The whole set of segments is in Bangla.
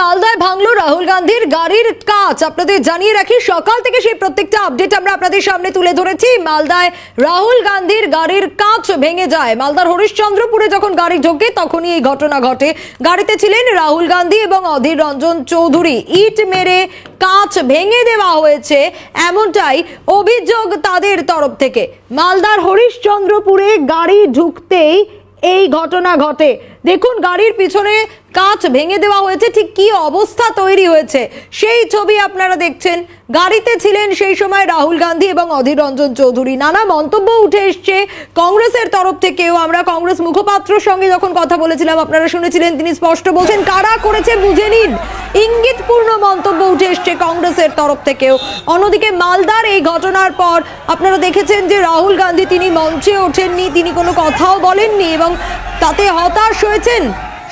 মালদায় ভাঙলো রাহুল গান্ধীর গাড়ির কাজ আপনাদের জানিয়ে রাখি, সকাল থেকে সেই প্রত্যেকটা আপডেট আমরা আপনাদের সামনে তুলে ধরেছি। মালদায় রাহুল গান্ধীর গাড়ির কাঁচ ভেঙে যায়। মালদার হরিশ্চন্দ্রপুরে যখন গাড়ি ঢোকে, তখনই এই ঘটনা ঘটে। গাড়িতে ছিলেন রাহুল গান্ধী এবং অধীর রঞ্জন চৌধুরী। ইট মেরে কাঁচ ভেঙে দেওয়া হয়েছে এমনটাই অভিযোগ তাদের তরফ থেকে। মালদার হরিশ্চন্দ্রপুরে গাড়ি ঢুকতেই এই ঘটনা ঘটে। দেখুন, গাড়ির পিছনে কাঁচ ভেঙে দেওয়া হয়েছে। ঠিক কি অবস্থা তৈরি হয়েছে? সেই ছবি আপনারা দেখছেন। গাড়িতে ছিলেন সেই সময় রাহুল গান্ধী এবং অধীর রঞ্জন চৌধুরী। নানা মন্তব্য উঠে এসছে কংগ্রেসের তরফ থেকেও। আমরা কংগ্রেস মুখপাত্রর সঙ্গে যখন কথা বলেছিলাম, আপনারা শুনেছিলেন, তিনি স্পষ্ট বলছেন, কারা করেছে বুঝে নিন। ইঙ্গিতপূর্ণ মন্তব্য উঠে এসছে কংগ্রেসের তরফ থেকেও। অন্যদিকে মালদার এই ঘটনার পর আপনারা দেখেছেন যে রাহুল গান্ধী তিনি মঞ্চে ওঠেননি, তিনি কোনো কথাও বলেননি এবং তাতে হতাশ হয়েছেন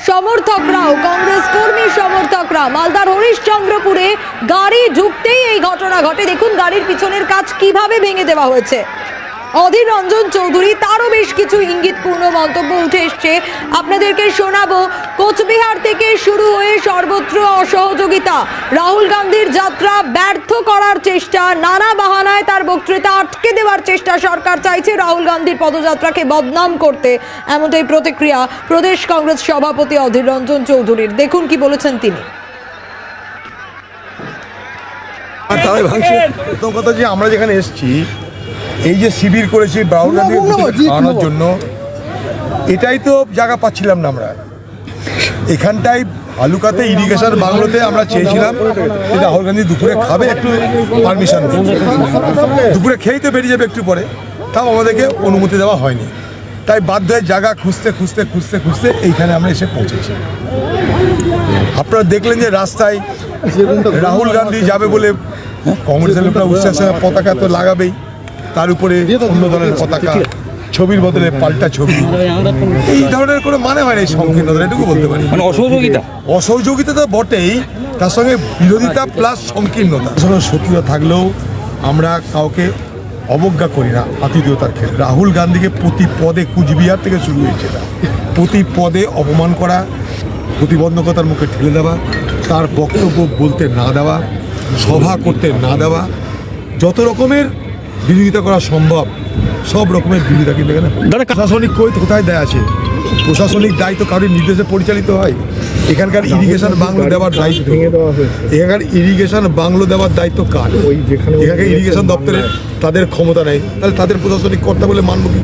সমর্থকরাও, কংগ্রেস কর্মী সমর্থকরা। মালদার হরিশচন্দ্রপুরে গাড়ি ঢুকতেই এই ঘটনা ঘটে। দেখুন গাড়ির পিছনের কাজ কীভাবে ভেঙে দেওয়া হয়েছে। অধীর রঞ্জন চৌধুরী, তারও বেশ কিছু ইঙ্গিতপূর্ণ মন্তব্য উঠে এসছে। আপনাদেরকে শোনাবো, কোচবিহার থেকে শুরু হয়ে সর্বত্র অসহযোগিতা। রাহুল গান্ধীর যাত্রা ব্যর্থ করার চেষ্টা, নানা বাহানায় তার বক্তৃতা আটকে দেওয়ার চেষ্টা সরকার চাইছে রাহুল গান্ধীর পদযাত্রাকে বদনাম করতে। এমনটাই প্রতিক্রিয়া প্রদেশ কংগ্রেস সভাপতি অধীর রঞ্জন চৌধুরীর। দেখুন কি বলেছেন তিনি। তারাই ভাঙছে প্রথম কথা যে আমরা যেখানে এসেছি এই যে শিবির করেছি গান্ধী খাওয়ানোর জন্য এটাই তো জায়গা পাচ্ছিলাম না আমরা। এখানটায় ভালুকাতে ইরিগেশন বাংলোতে আমরা চেয়েছিলাম যে রাহুল গান্ধী দুপুরে খাবে একটু পারমিশন দুপুরে খেয়েই তো বেরিয়ে যাবে একটু পরে। তাও আমাদেরকে অনুমতি দেওয়া হয়নি। তাই বাধ্য হয়ে জায়গা খুঁজতে খুঁজতে খুঁজতে খুঁজতে এইখানে আমরা এসে পৌঁছেছি। আপনারা দেখলেন যে রাস্তায় রাহুল গান্ধী যাবে বলে কংগ্রেসের লোকরা সঙ্গে পতাকা তো লাগাবেই। তার উপরে অন্য দলের পতাকা ছবির বদলে পাল্টা ছবি। এই ধরনের কোনো মানে হয় না এই সংকীর্ণতা এটুকু বলতে পারি। মানে অসহযোগিতা। অসহযোগিতা তো বটেই তার সঙ্গে বিরোধিতা প্লাস সংকীর্ণতা। আসলে শত্রুতা থাকলেও আমরা কাউকে অবজ্ঞা করি না আতিথেয়তার ক্ষেত্রে। রাহুল গান্ধীকে প্রতি পদে কুচবিহার থেকে শুরু হয়েছে প্রতি পদে অপমান করা প্রতিবন্ধকতার মুখে ঠেলে দেওয়া তার বক্তব্য বলতে না দেওয়া সভা করতে না দেওয়া যত রকমের বিরোধিতা করা সম্ভব। সব রকমের বিরোধিতা কিন্তু এখানে দাদা, প্রশাসনিক কই কোথায় দেয় আছে? প্রশাসনিক দায়িত্ব কারোর নির্দেশে পরিচালিত হয়? এখানকার ইরিগেশন বাংলো দেওয়ার দায়িত্ব এখানকার ইরিগেশন বাংলো দেওয়ার দায়িত্ব কার? এখানকার ইরিগেশন দপ্তরে তাদের ক্ষমতা নেই। তাহলে তাদের প্রশাসনিক কর্তা বলে মানব কি?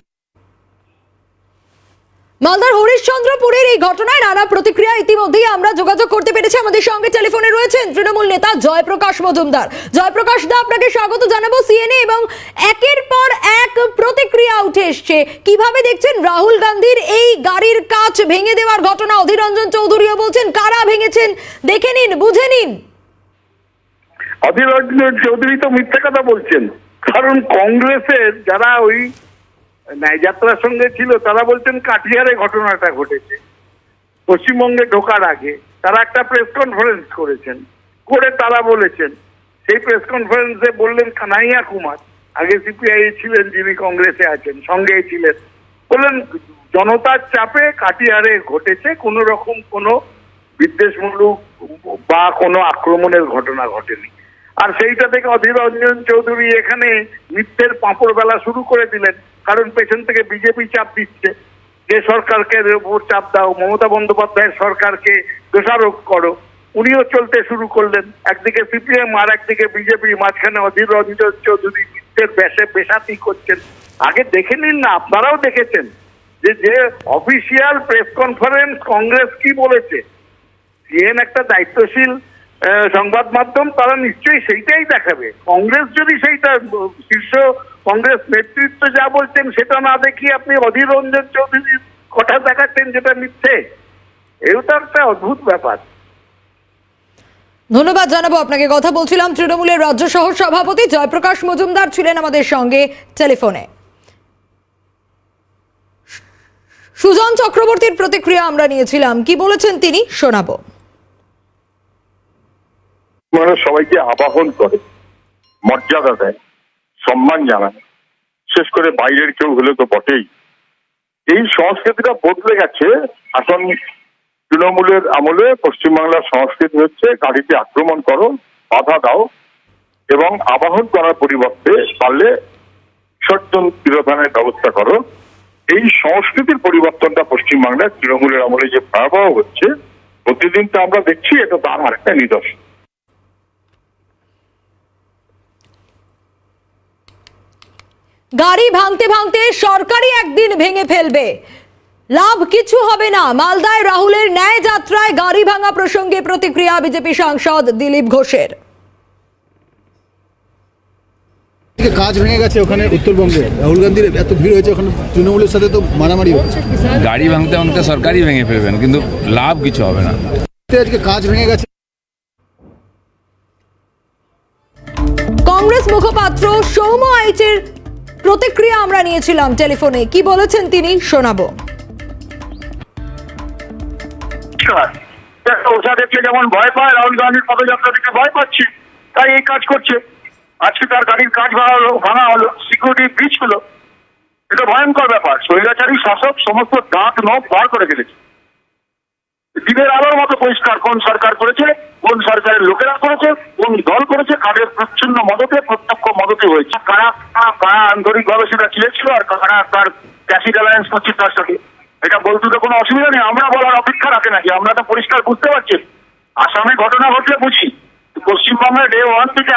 মালদার হরিশ্চন্দ্রপুরের এই ঘটনায় নানা প্রতিক্রিয়া ইতিমধ্যেই আমরা যোগাযোগ করতে পেরেছি। আমাদের সঙ্গে টেলিফোনে রয়েছেন তৃণমূল নেতা জয়প্রকাশ মজুমদার। জয়প্রকাশ দা, আপনাকে স্বাগত জানাব সিএনএ এবং একের পর এক প্রতিক্রিয়া উঠে এসছে। কীভাবে দেখছেন রাহুল গান্ধীর এই গাড়ির কাচ ভেঙে দেওয়ার ঘটনা? অধীর রঞ্জন চৌধুরীও বলছেন, কারা ভেঙেছেন? দেখে নিন, বুঝে নিন। অধীররঞ্জন চৌধুরী তো মিথ্যা কথা বলছেন। কারণ কংগ্রেসের যারা ওই ন্যায়যাত্রার সঙ্গে ছিল, তারা বলছেন কাঠিয়ারে ঘটনাটা ঘটেছে। পশ্চিমবঙ্গে ঢোকার আগে তারা একটা প্রেস কনফারেন্স করেছেন, করে তারা বলেছেন। সেই প্রেস কনফারেন্সে বললেন কানাইয়া কুমার, আগে সিপিআই ছিলেন, যিনি কংগ্রেসে আছেন সঙ্গে ছিলেন। বললেন, জনতার চাপে কাটিয়ারে ঘটেছে, কোনো রকম কোনো বিদ্বেষমূলক বা কোনো আক্রমণের ঘটনা ঘটেনি। আর সেইটা থেকে অধীর রঞ্জন চৌধুরী এখানে মিথ্যের পাঁপড় বেলা শুরু করে দিলেন। কারণ পেছন থেকে বিজেপি চাপ দিচ্ছে। যে সরকারকে উপর চাপ দাও, মমতা বন্দ্যোপাধ্যায়ের সরকারকে দোষারোপ করো। উনিও চলতে শুরু করলেন। একদিকে সিপিএম আর একদিকে বিজেপি মাঝখানে অধীর রঞ্জন চৌধুরী মিথ্যের বেশে বেশাতি করছেন। আগে দেখে নিন না, আপনারাও দেখেছেন যে যে অফিসিয়াল প্রেস কনফারেন্স কংগ্রেস কি বলেছে। সিএন একটা দায়িত্বশীল সংবাদ মাধ্যম তারা নিশ্চয়ই সেইটাই দেখাবে। কংগ্রেস যদি সেইটা, শীর্ষ কংগ্রেস নেতৃত্ব যা বলছেন সেটা না দেখিয়ে আপনি অধীর রঞ্জন চৌধুরীর কথা দেখাচ্ছেন যেটা মিথ্যে, এও তো একটা অদ্ভুত ব্যাপার। ধন্যবাদ জানাব আপনাকে। কথা বলছিলাম তৃণমূলের রাজ্য সহ সভাপতি জয়প্রকাশ মজুমদার ছিলেন আমাদের সঙ্গে টেলিফোনে। সুজন চক্রবর্তীর প্রতিক্রিয়া আমরা নিয়েছিলাম। কি বলেছেন তিনি? শোনাবো। মানে সবাইকে আবাহন করে, মর্যাদা দেয়, সম্মান জানায়। শেষ করে বাইরের কেউ হলে তো বটেই। এই সংস্কৃতিটা বদলে গেছে। এখন তৃণমূলের আমলে পশ্চিমবাংলার সংস্কৃতি হচ্ছে গাড়িতে আক্রমণ করো, বাধা দাও এবং আবাহন করার পরিবর্তে পারলে বিসর্জন তিরোধানের ব্যবস্থা করো। এই সংস্কৃতির পরিবর্তনটা পশ্চিমবাংলায় তৃণমূলের আমলে যে ভয়াবহ হচ্ছে, প্রতিদিন তো আমরা দেখছি এটা তার আরেকটা নিদর্শন। গাড়ি ভাঙতে ভাঙতে সরকারি একদিন ভেঙে ফেলবে। লাভ কিছু হবে না। মালদায় রাহুলের ন্যায় যাত্রায় গাড়ি ভাঙা প্রসঙ্গে প্রতিক্রিয়া বিজেপি সাংসদ দিলীপ ঘোষের। কাজ ভেঙে গেছে ওখানে উত্তরবঙ্গে। রাহুল গান্ধীর এত ভিড় হয়েছে ওখানে তৃণমূলের সাথে তো মারামারি হচ্ছে। গাড়ি ভাঙতে ভাঙতে সরকারই ভেঙে ফেলবেন কিন্তু লাভ কিছু হবে না। আজকে কাজ ভেঙে গেছে। কংগ্রেস মুখপাত্র সৌম আইচের প্রতিক্রিয়া আমরা নিয়েছিলাম টেলিফোনে। কি বলেছেন তিনি? শোনাবো। ওষা দেখলে যেমন ভয় পায়, রাহুল গান্ধীর পদযাত্রা দেখে ভয় পাচ্ছি, তাই এই কাজ করছে। আজকে তার গাড়ির কাজ ভাঙা হলো ভাঙা হলো সিকিউরিটি ব্রিচ হলো। এটা ভয়ঙ্কর ব্যাপার। স্বৈরাচারী শাসক সমস্ত দাঁত নখ বার করে ফেলেছে। দিনের আলোর মতো পরিষ্কার কোন সরকার করেছে, কোন সরকারের লোকেরা করেছে, কোন দল করেছে, কাদের প্রচ্ছন্ন মদতে, প্রত্যক্ষ মদতে হয়েছে, কারা, কারা- কারা আন্তরিকভাবে সেটা চেয়েছিল আর কারা তার ক্যাসিড অ্যালায়েন্স করছে তার সাথে? এটা বলতে তো কোনো অসুবিধা নেই, আমরা বলার অপেক্ষা রাখে নাকি, আমরা তো পরিষ্কার বুঝতে পারছি। আসামে ঘটনা ঘটলে বুঝি, পশ্চিমবঙ্গে ডে ওয়ান থেকে